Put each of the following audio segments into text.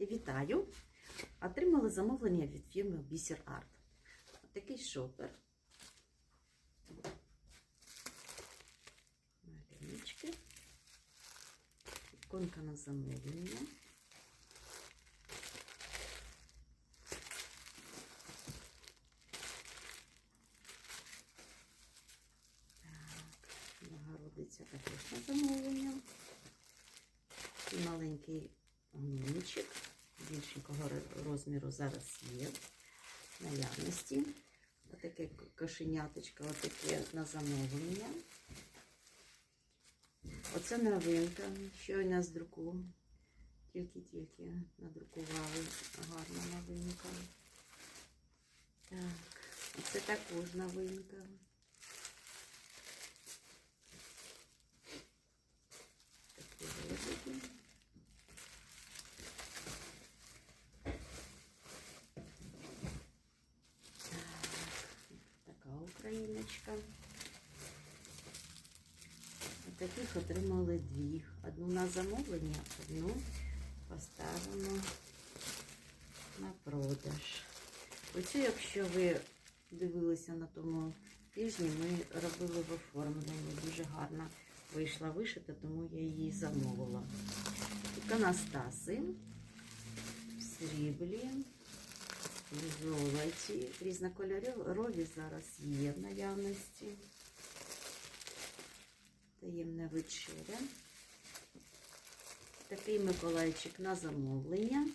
Вітаю! Отримали замовлення від фірми Бісер Арт. Такий шопер. Малюночки. Іконка на замовлення. Так, Нагородиться також на замовлення. І маленький гномичок більшенького розміру зараз є наявності. Отаке кошеняточко, отаке на замовлення. Оце новинка, щойно з друку. Тільки-тільки надрукували. Гарна новинка. Так, оце також новинка. Україночка. Таких отримали дві. Одну на замовлення, одну поставимо на продаж. Оцю, якщо ви дивилися на тому тижні, ми робили в оформленні. Дуже гарно вийшла вишита, тому я її замовила. Іконостаси в сріблі, золоті. Різнокольорові зараз є в наявності. Таємна вечеря. Такий Миколайчик на замовлення.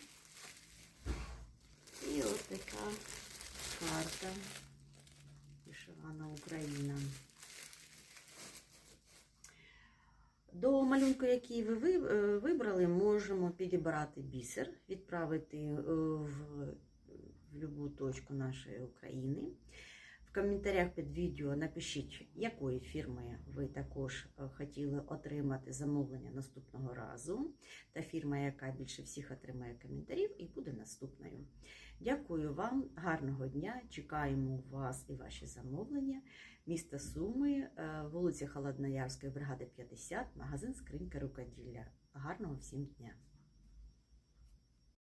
І от така карта. Вишивана Україна. До малюнку, який ви ви- е, вибрали, можемо підібрати бісер, відправити е, в, в точку нашої України. В коментарях під відео напишіть, якої фірми ви також е, хотіли отримати замовлення наступного разу. Та фірма, яка більше всіх отримає коментарів, і буде наступною. Дякую вам, гарного дня! Чекаємо вас і ваші замовлення. Місто Суми, е, вулиця Холодноярської, бригади 50, магазин Скринька Рукоділля. Гарного всім дня!